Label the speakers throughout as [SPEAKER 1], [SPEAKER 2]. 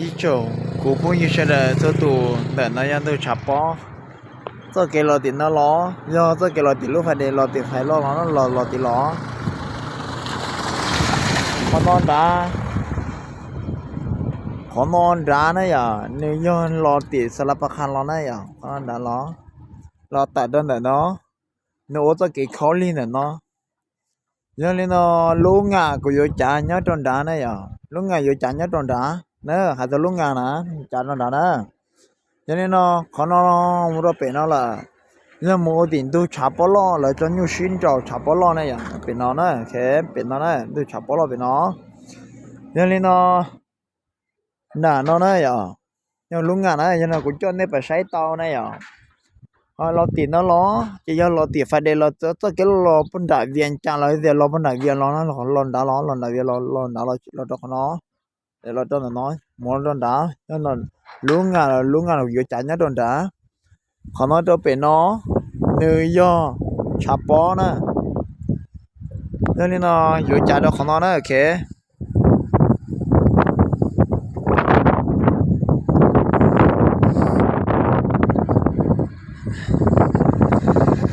[SPEAKER 1] 一种古不一生的这都的那样都差不。这给老点那咯，要这给老点路反正老点还老老老老点咯。我弄的，我弄的那呀，你用老点是拉不看老那呀，我弄的咯，老打的那咯，你我这给考虑的咯。nhớ lên nó lúa ngà của vô chả nhớ tròn đá này à lúa ngà vô chả nhớ tròn đá เนอะหาจะลุงงานนะจานนั่นนะยันนี่เนาะขอนอมุระเป็นอะไนเนี่ยโมดินดูชาบปลอเลยจนยูชินจ่อชาบปลอเนี่ยเป็นนอนนะแค่เป็นนอนนะดูชาบปลอเป็นนอยันนี่เนาะหนานอนนะอย่งยังลุงงานนะ ยันเรากูจนได้ไปใช้ตานะอย่างเราติดนั่นลรอจะยังเราติดไฟเดเราจะจะเกลเราปุ่นด่าเวียนจังเราเดี๋ยวเราปุ่นด่าเวียนเราเนา่เราหลอนด่าเราหลอนดาเวียนเราหลอนด่าเราเราตอกเนาะ để lo cho nó nói muốn đòn đá cho nó luôn ngà luôn ngà vừa chạy nhá đòn đá khó nói cho bé nó nữ do chạp bó nè nên nó vừa chạy đó khó nói nè kìa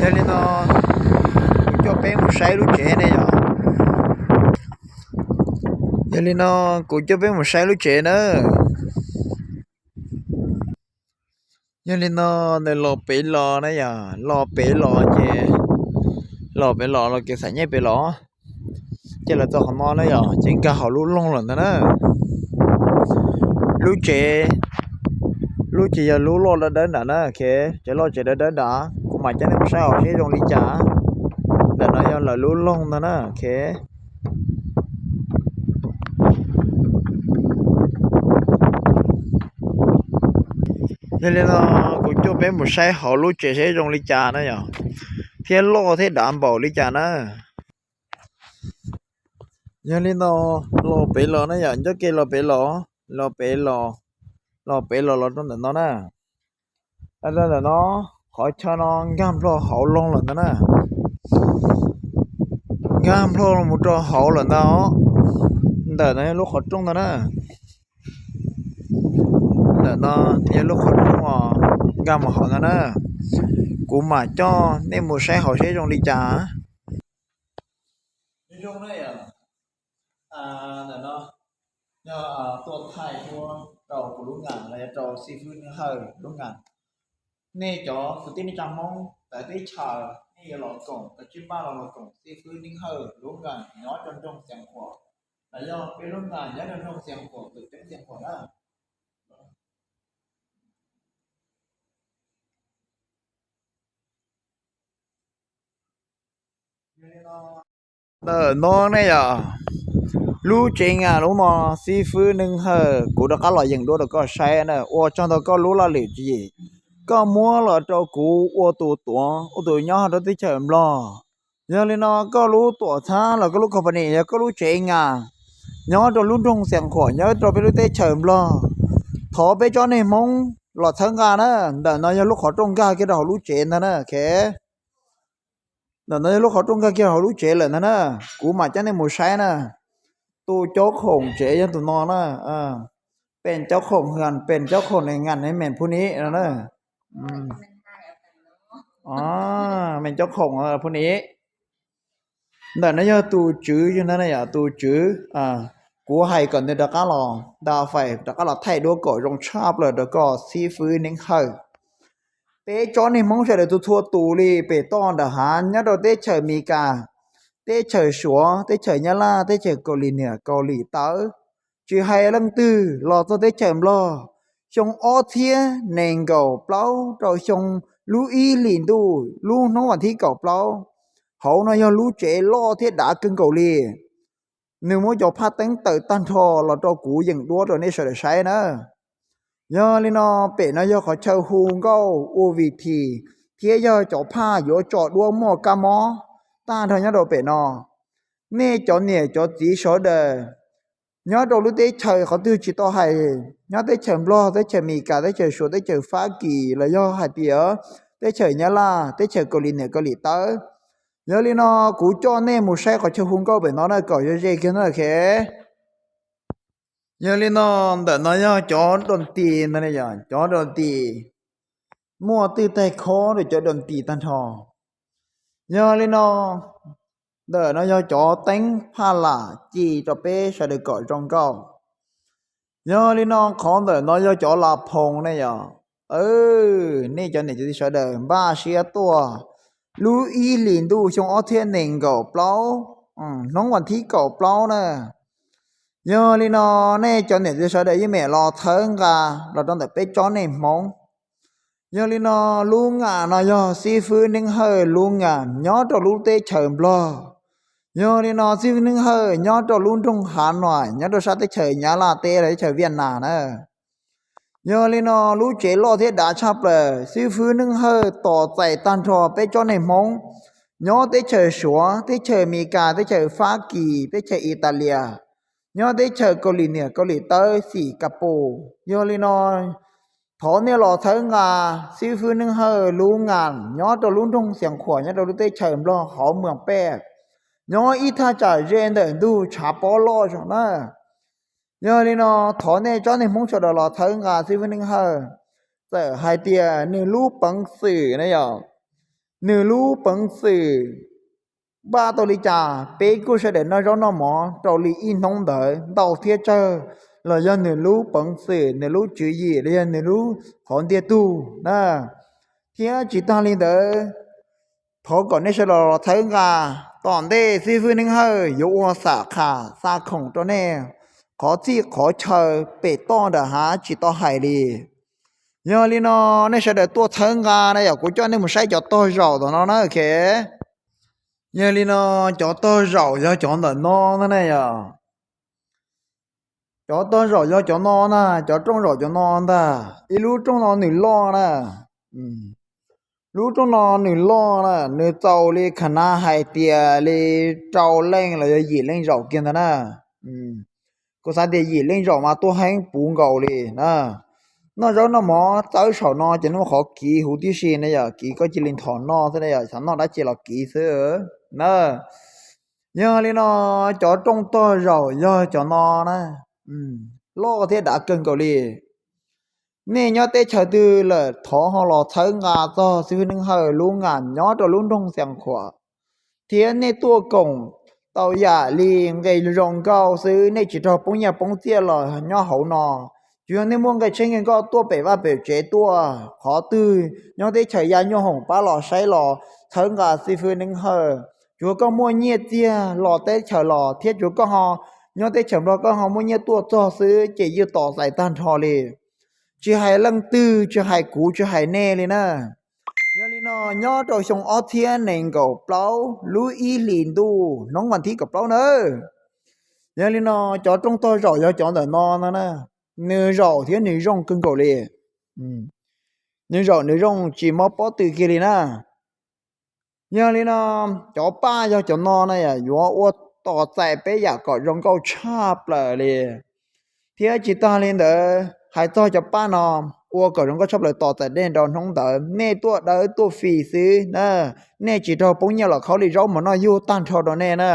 [SPEAKER 1] nên nó cho bé một say lúc trẻ này rồi giờ lên nó cũng cho với một sai lúc trẻ nữa giờ lên nó này lò bể lò này à lò bể lò chị lò bể lò là kiểu sản nhé bể lò chỉ là cho họ mò đấy à chỉ cả họ lú lông lần đó nữa lú trẻ lú trẻ giờ lú lo là đến đã nữa kệ chỉ lo trẻ đến đã cũng mà cho sai, sao chứ dòng lý trả để nó do là lú lông đó nè, kệ thế nên là cô chú bé một xe họ luôn chế xe trong ly trà nữa nhở thế lo thế đảm bảo ly trà nữa nhớ nên nó lo bé lo nữa nhở nhớ kia lo bé lo lo bé lo lo bé lo lo trong đó nè ở đây là nó khỏi cho nó gam lo hậu luôn rồi đó nè gam lo một trò hậu là đó, đời này lúc họ trông đó nè เนาะยลูกคนงอกำมาขอนะเนะกูมาจ้อในหมู่ใช้เขาใช้ตรงดีจ้า
[SPEAKER 2] ในช่วงนี้อ่ะอ่าเนาะเนาะตัวไทยตัวเราปลุกงานแล้วจะซีฟูนดเฮาลุกงานนี่จ้อสุดที่นี่จังมองแต่ที่ชานี่เราส่งแต่ที่บ้านเราส่งซีฟูนดนิ่งเฮาลุกงานน้อยจนจงเสียงหัวแต่ย่อเป็นลุกงานยัดจนจงเสียงหัวตึกเต็นเสียงหัวแล้ว
[SPEAKER 1] เดิอน้องเนี่ยลรู้จริงอ่ะรู้มอซีฟูหนึ่งเหอกูเด็กก็ลอยอย่างด้วยกก็ใช่เนอ่ยโอ้จังเด็กก็รู้ละเลยจีก็มัวละเจ้ากูโอ้ตัวตัวโอ้ตัวย่อเด็กที่เฉมล้อยังเลยน้อก็รู้ตัวท่าแล้วก็รู้ขบัพนีแล้วก็รู้จริงอ่ะย้อนตัวรุ้นรงเสียงขวัญย้อนตัวไปรู้เตเฉมล้อ้อไปจอในมงหลอดทั้งงานนะแต่นาอยยังลูกขอตรงกาก็เรารู้เจนนะนะแค่นั่นนี่ลกเขาตรงกันเขาลูกเจ๋เลยนะนะกูมาจากในหมู่ชายนะตัวเจ้าของเจ๋ยันตัวนอนนะอ่าเป็นเจ้าของเฮือนเป็นเจ้าของในงานในเมนผู้นี้นะนะอ๋อเป็นเจ้าของอ่ะพวกนี้แต่นนี่ยตูจื้อยู่นั่นน่ะตูจื้ออ่า กูให้ก่อนเดี๋ยวก็รอดาวไฟเดี๋ยวก็รอไทยด้วยก่อนรองชอบเลยเดี๋ยวก็ซีฟื้นนิ่งเข้าเตจอนี่มองเฉยตัวทัวตูลีเปต้อนเดหารเนี่เราเตเฉยมีกาเตเฉยสัวเตเฉยยะลาเตเฉยเกาหลีเหนือเกาหลีใต้จีไฮลังตือรอตัวเตเฉยรอชงออเทียเนงเก่าเปล่าเราชงลูอีหลินดู ลูน้องวันที่เก่าเปล่าเขาเนาะยลูเจลอเทียดาเึินเกาหลีหนึ่งมวยจอพาตั้งเติตันทอเราตัวกูยังดัวตัวนี้เฉยใช้นะ yo li no pe na yo kho chau hu go u vi thi thie pha yo cho đua mo ca mo ta tho nhớ đồ pe no nè cho nè cho tí số đờ nhớ đồ lúc đấy trời khó chỉ to hay nhớ đấy trời lo đấy trời mì cả đấy trời số đấy trời phá kỳ là do hạt tía đấy trời nhớ là đấy trời cầu linh này cầu linh tới cú cho nè một xe có chơi hung câu bởi nó là cỏ cho dây kia nó ยลีนอนแต่นายาจอดดนตีนั่นเองจอดดนตีมัวตื้อตคอหรือจอดนตีตันทอยลีนอนเด๋อนายาจอดเต็งพาลาจีจอเป้ชาดึก่อนจจงกอยลีนอนของเด๋อนายาจอดลาพงนั่นเองเออนี่จะเนี่ยจะช้เดิบ้าเชียตัวลูอีหลินดูชงออเทียนหนึ่งก่าเปล่าอืมน้องวันที่ก่าเปล่าเนี่ย nhớ đi nó nè cho nè đi sao để với mẹ lo thân cả lo đó để bé cho nè mong nhớ đi nó luôn à nó nhớ si phu nên hơi luôn à nhớ cho luôn tê chờ lo nhớ đi nó si phu nên hơi nhớ cho luôn trong hà nội nhớ cho sao tê chờ nhớ là tê để chờ viên nà nữa nhớ đi nó lú chế lo thế đã chắp rồi si phu nên hơi tỏ chạy tan trò bé cho nè mong nhớ tê chờ sủa tê chờ mỹ cả tê chờ pháp kỳ tê chờ italia ย้อนได้เชิญเกาหลีเนี่ยเกาหลีเตยสี่กระปูย้อนลีนอยถอนเนี่ยหล่อเธองาซีฟื้นหนึ่งเฮอร์รู้งานย้อนตัวรุ่นทงเสียงขวัญยอนตัวรู้ได้เชิญรอหอมเมืองแป๊ย้อนอีท่าจ่ายเย็นเดินดูชาปอล้อชนะย้อนลีนอถอนเนี่ยจ้าในมุ้งชดหล่อเธองาซีฟื้นหนึ่งเฮอร์เสไฮเตียหนึ่งรูปปังสื่อนะยอหนึ่งรูปปังสื่อบาตัวลีจาเป็กูเสด็จน้อยน้อหมอตัวลีอินน้องเด๋อเต่าเทเจอลอยันเนรู้ปังเสีเน่รู้จือยี่ลอยันเนรู้ขอนเทียตู้นะเทียจิตตาลีเด๋อพอก่อนเนชลอทิงกาตอนเดซซีฟูนึงเฮยยูอัสาขาซาคงตัวเน่ขอจี่ขอเชอเปิดต้อนเดหาจิตต่อายดีย้อนลีนอเนชเดตัวเทิงกาเนี่ยกูจ้าเนี่ยมึงใช้จอดต่อจอดตัวน้องนะโอเค nhớ li nó cho tôi rầu cho cho nó nó thế này à cho tôi rầu cho cho nó nè cho trong rầu cho nó ta ít lúc trong nó nửa lo nè lúc trong nó nửa lo nè nửa tàu đi khả năng hai tia li trâu lên là gì lên rầu kia nè có sao để gì lên rầu mà tôi hay buồn gầu đi, nè nó rồi nó mò tới sầu nó chỉ nó khó kỹ hữu tí xin này giờ kỹ có chỉ lên thọ nó thế này giờ sẵn nó đã chỉ là kỹ thế nè nhớ lý nó cho trong to rồi giờ cho nó nè ừ lo thế đã cần cầu lì nè nhớ tê chờ từ là thọ họ lo thở ngà cho sư nâng hơi luôn ngà nhớ cho luôn đông sáng khỏa thế nè tua cổng tàu giả lì ngày rồng cao sư nè chỉ cho bóng nhà bóng tia là nhớ hậu nọ chuyện nên muốn cái chuyện cái có tua bể và bể chế tua khó tư nhớ tê chờ ra nhớ hồng ba lò say lò thở ngà sư nâng hơi chúa có mua nhiệt tia lò tê chở lò thiết chúa có họ nhớ tê chở lò có họ mua nhiệt tua cho sư chỉ yêu tỏ giải tan họ lì chỉ hay lăng tư chỉ hay cú chỉ hay nè lì nè nhớ lì nọ nhớ trò sông ở thiên nền cầu plau lú y lìn đu nóng bàn thí cầu plau nữa nhớ lì nọ cho trong tôi rõ cho chọn đời nọ nè nè nữ rõ thiên nữ rong cưng cầu lì nữ rõ nữ rong chỉ mò bó từ kia lì nè ย่างนี้นะจอป้าจะนอนเนี่ยอยว่ต่อใจไปอยากก็ยังก็ชอบเลยเทียจิตตาเลินเด้อหายต่อจะป้านอนอวก็ยังก็ชอบเลยต่อใจเด่นดอนท้องเด้อแม่ตัวเด้อตัวฟีซื้อนนอแม่จิตเราปุ้งยาหลอกเขาเลยร้องมาน้อยยูตั้งเทอาเนี่นนะ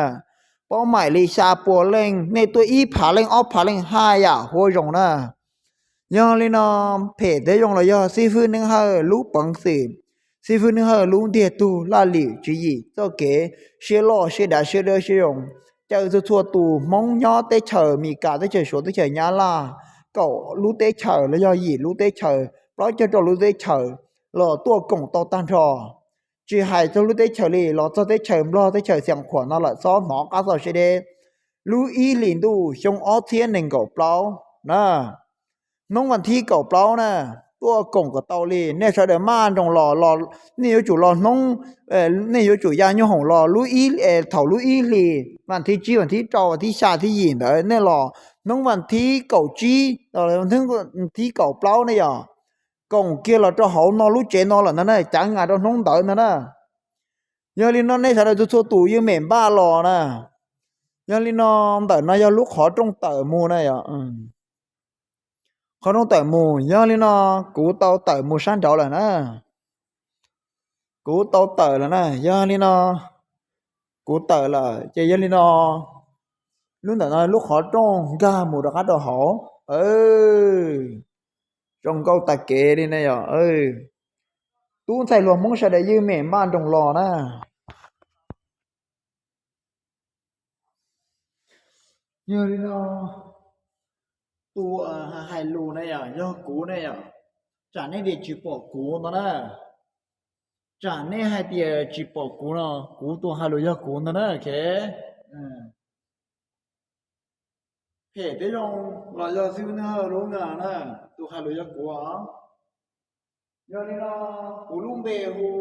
[SPEAKER 1] ป้อใหม่ลีชาปัวเล่งแม่ตัวอีผาเล่งอ้อฟผาเล่งห้าอย่าหัวยงนะยังเียน้ะเพจได้ยองเลยยอซีฟื้นนึงเฮ้รูกปังสิบ sư phụ nữ hờ luôn thiệt tu là liệu chứ gì cho kế xe lo xe đá xe đơ xe dùng, cho cho thua tu mong nhó tê chờ mì cả tê chờ số tê chờ nhà là cậu lú tê chờ là do gì lú tê chờ đó cho cho lú tê chờ lò tua cổng to tan trò chỉ hại cho lú tê chờ lì lò cho tê chờ lo tê chờ xem khoản nó là xó mỏ cá sò xe đê lú y liền tu trong ó thiên nền cậu plau nè nông văn thi cậu plau nè ตัวกงก็เตาลีเนี่ยเดมานตรงลอรอนี่ยูจู่รอน้องเอ่อนี่ยูจู่ยานยูหงรอลุยเอ่อถาลุยีลีวันที่จีวันที่จอวันที่ชาที่ยินเนี่ยรอน้องวันที่เก่าจีเรอเลยวันที่ก่าที่เก่าเปล่าเนี่ยกงเกี่ยวเราจะหอนอลุยเจนอละนั่นน่ะจังงาจเรน้องเต๋อนั่นน่ะยังลีนอนเนี่ยเจะตู่ยังเหม็นบ้ารอน่ะยังลีนอนเต๋อนายลุขอตรงเต๋อมูน่ะอืม khó nó tại mù nhớ lên nó à? cú tao tại mù sáng cháu là nè cú tao tại là nè nhớ lên nó à. cú tại là chơi nhớ lên nó à. lúc nào nói lúc họ trông ra mù đặc đồ họ ừ trong câu tài kệ đi nè rồi ừ tuôn thầy luôn muốn sẽ để dư mẹ man trong lò nè
[SPEAKER 2] nhớ lên nó này lù này à do cú này à trả nên việc chỉ bỏ cú nó hai tiền chỉ bỏ cú nó cú tôi hai lù do cú nó đó kệ ừ hệ thế rồi là do siêu nó luôn nè tôi hai lù do cú à do nên là cú luôn bè hồ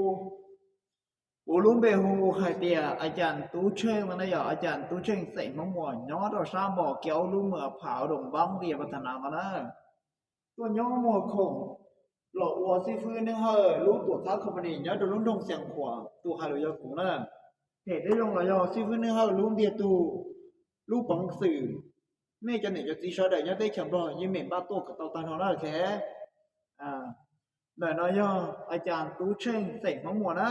[SPEAKER 2] ลุ่มเบหูใครเตียอาจารย์ตู้เชิงมันนะยออาจารย์ตู้เชิงเสงมังมวนย้อนเราสร้างบอกเกี่ยวลุ่มเหมือเผาดงบ้องเรียพัฒนามานะตัวย้อนมัวคงหลอกวัวซีฟื้นนึงเฮ้ยรู้ตัวท้าคอมพานีย้อนโดนลุ่มดงเสียงขวาตัวฮารุยอกงนะเหตุได้ลงลรอยอซีฟื้นนึงเฮ้ยลุ่มเดียตูลู่ปังสื่อแม่จะเหนจะซีชอดได้ย้อนได้เฉ็งบรอยยิ้มเหม็นบ้าตัวกับเตาตาทองน่าแค่อ่าหน่อยน้อยยออาจารย์ตู้เชิงเสงมังมวยนะ